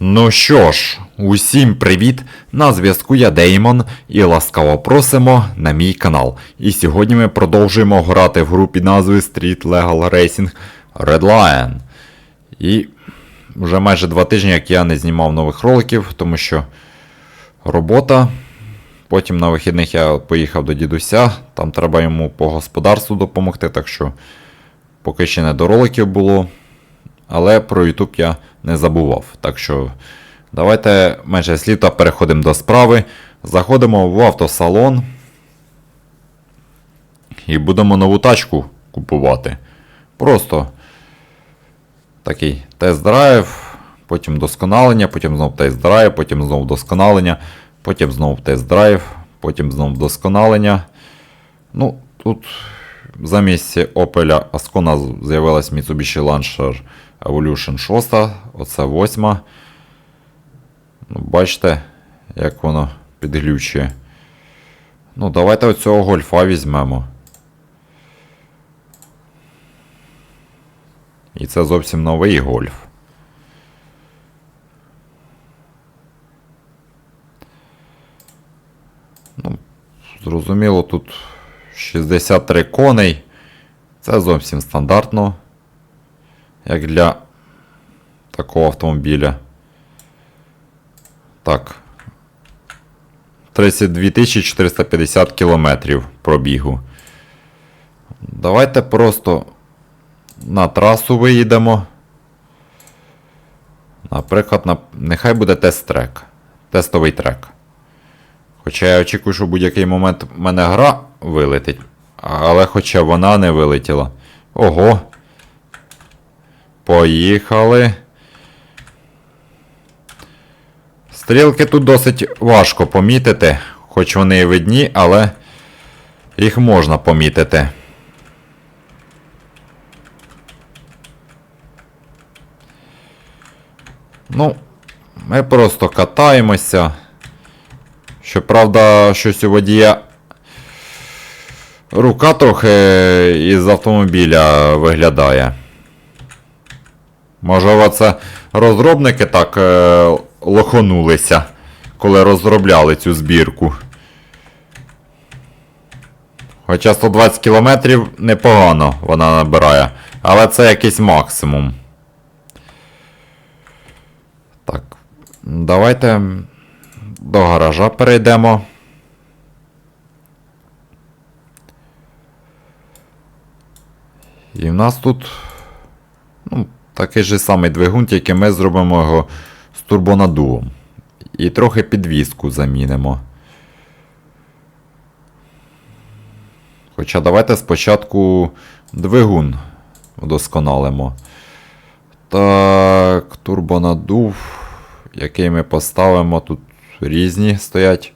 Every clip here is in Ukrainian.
Ну що ж, усім привіт! На зв'язку я Деймон і ласкаво просимо на мій канал. І сьогодні ми продовжуємо грати в гру під назвою Street Legal Racing Red Lion. І вже майже два тижні, як я не знімав нових роликів, тому що робота. Потім на вихідних я поїхав до дідуся, там треба йому по господарству допомогти, так що поки ще не до роликів було. Але про YouTube я не забував. Так що давайте менше сліта переходимо до справи. Заходимо в автосалон. І будемо нову тачку купувати. Просто такий тест-драйв, потім досконалення, потім знов тест-драйв, потім знов досконалення, потім знов тест-драйв, потім знов досконалення. Ну, тут замість Opel Ascona з'явилась Mitsubishi Lancer Evolution 6, оце 8. Ну, бачите, як воно підглючує. Ну, давайте оцього гольфа візьмемо. І це зовсім новий гольф. Ну, зрозуміло, тут 63 коней. Це зовсім стандартно. Як для такого автомобіля. Так. 32 450 кілометрів пробігу. Давайте просто на трасу виїдемо. Наприклад, на... нехай буде тест-трек. Тестовий трек. Хоча я очікую, що в будь-який момент в мене гра вилетить. Але хоча вона не вилетіла. Ого. Поїхали. Стрілки тут досить важко помітити, хоч вони і видні, але їх можна помітити. Ну, ми просто катаємося. Щоправда, щось у водія рука трохи із автомобіля виглядає. Можливо, це розробники так е, лохонулися, коли розробляли цю збірку. Хоча 120 км непогано вона набирає, але це якийсь максимум. Так, давайте до гаража перейдемо. І в нас тут ну, такий же самий двигун, тільки ми зробимо його з турбонадувом. І трохи підвіску замінимо. Хоча давайте спочатку двигун вдосконалимо. Так, турбонадув, який ми поставимо, тут різні стоять.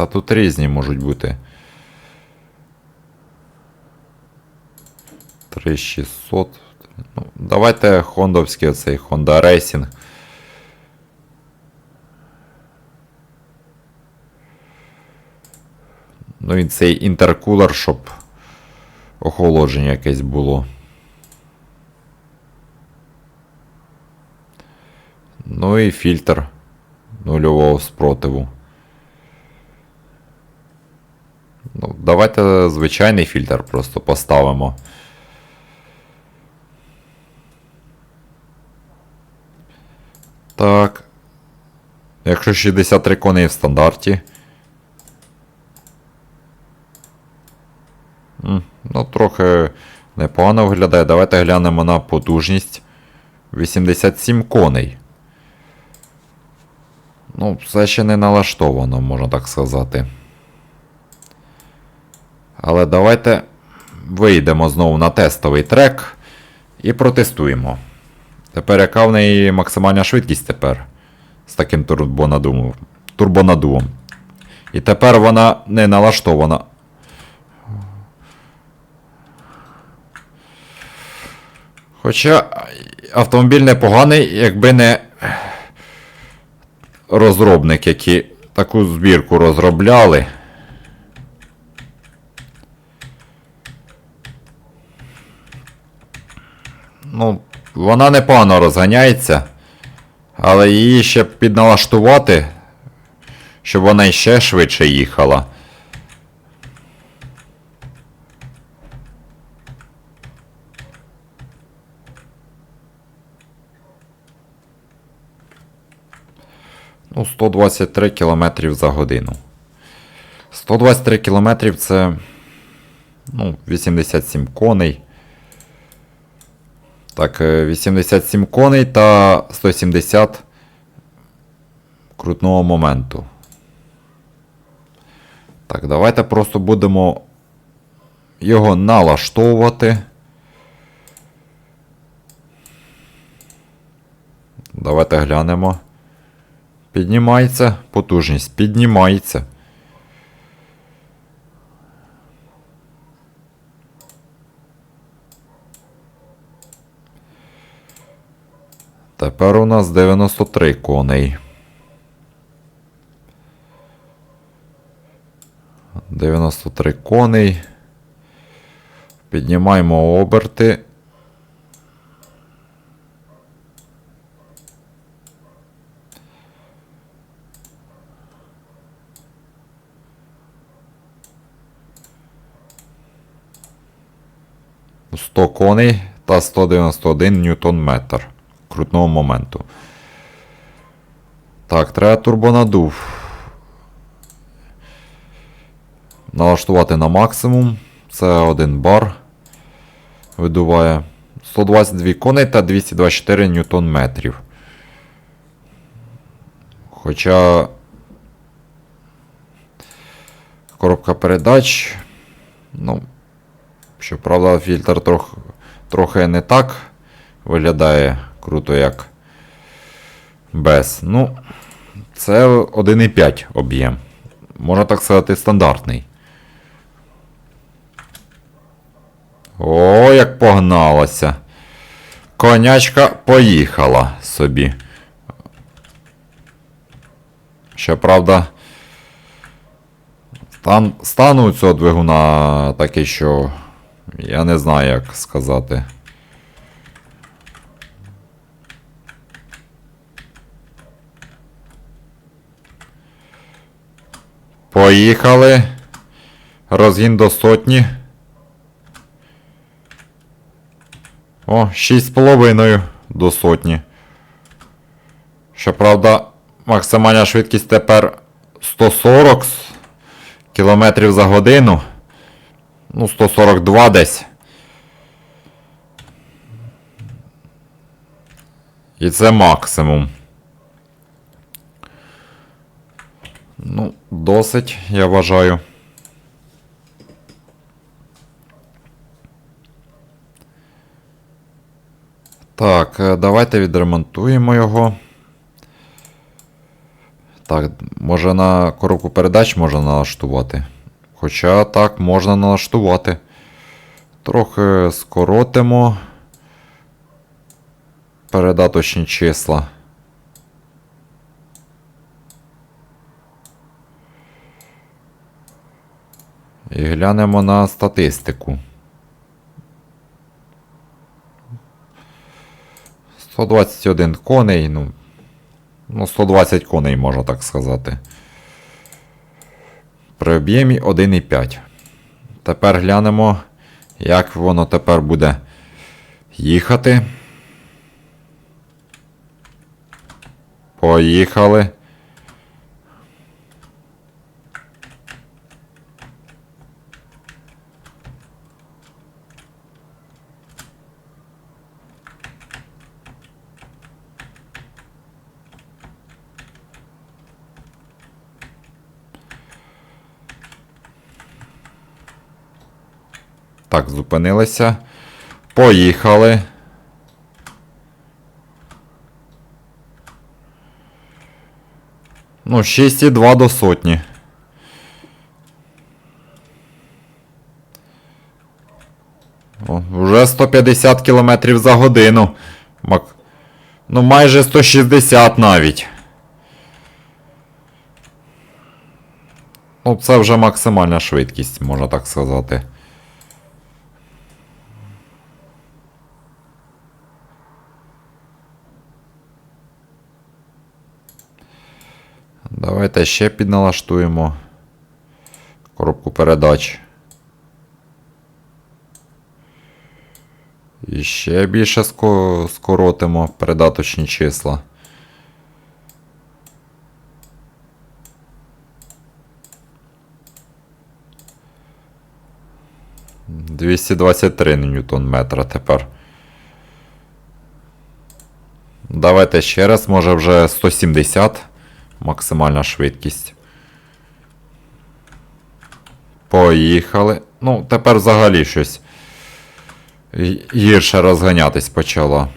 Та тут різні можуть бути. 3600. Ну, давайте хондовський оцей Honda Racing. Ну і цей інтеркулер, щоб охолодження якесь було. Ну і фільтр нульового спротиву. Ну, давайте звичайний фільтр просто поставимо. Так. Якщо 63 коней в стандарті. Ну, трохи непогано виглядає. Давайте глянемо на потужність. 87 коней. Ну, все ще не налаштовано, можна так сказати. Але давайте вийдемо знову на тестовий трек і протестуємо. Тепер яка в неї максимальна швидкість тепер з таким турбонадувом. турбонадувом. І тепер вона не налаштована. Хоча автомобіль непоганий, якби не розробник, які таку збірку розробляли. Ну, вона непогано розганяється. Але її ще підналаштувати, щоб вона ще швидше їхала. Ну, 123 км за годину. 123 км це. Ну, 87 коней. Так, е, 87 коней та 170 крутного моменту. Так, давайте просто будемо його налаштовувати. Давайте глянемо. Піднімається, потужність піднімається. Тепер у нас 93 коней. 93 коней. Піднімаємо оберти. — 100 коней та 191 ньютон метр крутного моменту. Так, треба турбонадув. Налаштувати на максимум. Це один бар. Видуває 122 коней та 224 ньютон метрів. Хоча коробка передач. Ну, щоправда, фільтр трох, трохи не так виглядає круто, як без. Ну, це 1,5 об'єм. Можна так сказати, стандартний. О, як погналася. Конячка поїхала собі. Щоправда, стан, стан у цього двигуна такий, що я не знаю, як сказати. Поїхали. Розгін до сотні. О, 6,5 до сотні. Щоправда, максимальна швидкість тепер 140 км за годину. Ну, 142 десь. І це максимум. Ну, досить, я вважаю. Так, е, давайте відремонтуємо його. Так, може на коробку передач можна налаштувати. Хоча так, можна налаштувати. Трохи скоротимо передаточні числа. І глянемо на статистику. 121 коней, ну. Ну, 120 коней, можна так сказати. При об'ємі 1,5. Тепер глянемо, як воно тепер буде їхати. Поїхали. Так, зупинилися. Поїхали. Ну, 6,2 до сотні. Вже 150 км за годину. Мак... Ну, майже 160 навіть. Ну, це вже максимальна швидкість, можна так сказати. Давайте ще підналаштуємо коробку передач. І ще більше скоротимо передаточні числа. Двісті двадцять три ньютон метра тепер. Давайте ще раз, може вже 170 максимальна швидкість. Поїхали. Ну, тепер взагалі щось гірше розганятись почало.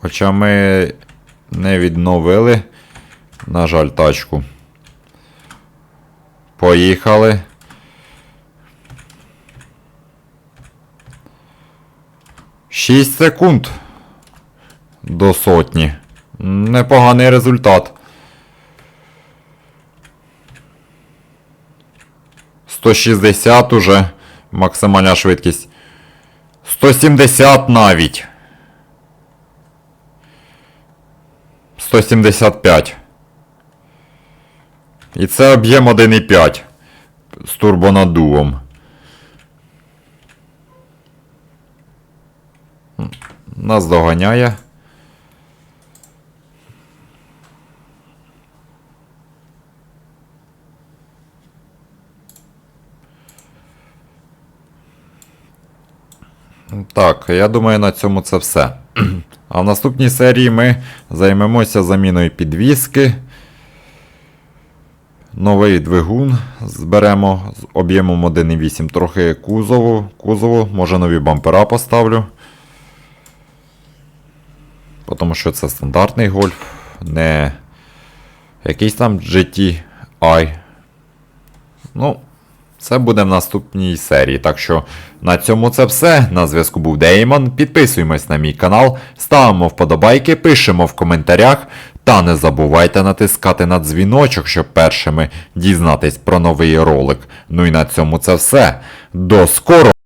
Хоча ми не відновили, на жаль, тачку. Поїхали. Шість секунд до сотні. Непоганий результат. 160 уже максимальна швидкість. 170 навіть. 175. І це об'єм 1,5 з турбонаддувом. Нас доганяє. Так, я думаю, на цьому це все. А в наступній серії ми займемося заміною підвіски. Новий двигун зберемо з об'ємом 1,8. Трохи кузову, кузову, може нові бампера поставлю. Тому що це стандартний гольф, не якийсь там GTI. Ну, це буде в наступній серії. Так що на цьому це все. На зв'язку був Деймон. Підписуємось на мій канал, ставимо вподобайки, пишемо в коментарях. Та не забувайте натискати на дзвіночок, щоб першими дізнатись про новий ролик. Ну і на цьому це все. До скорого!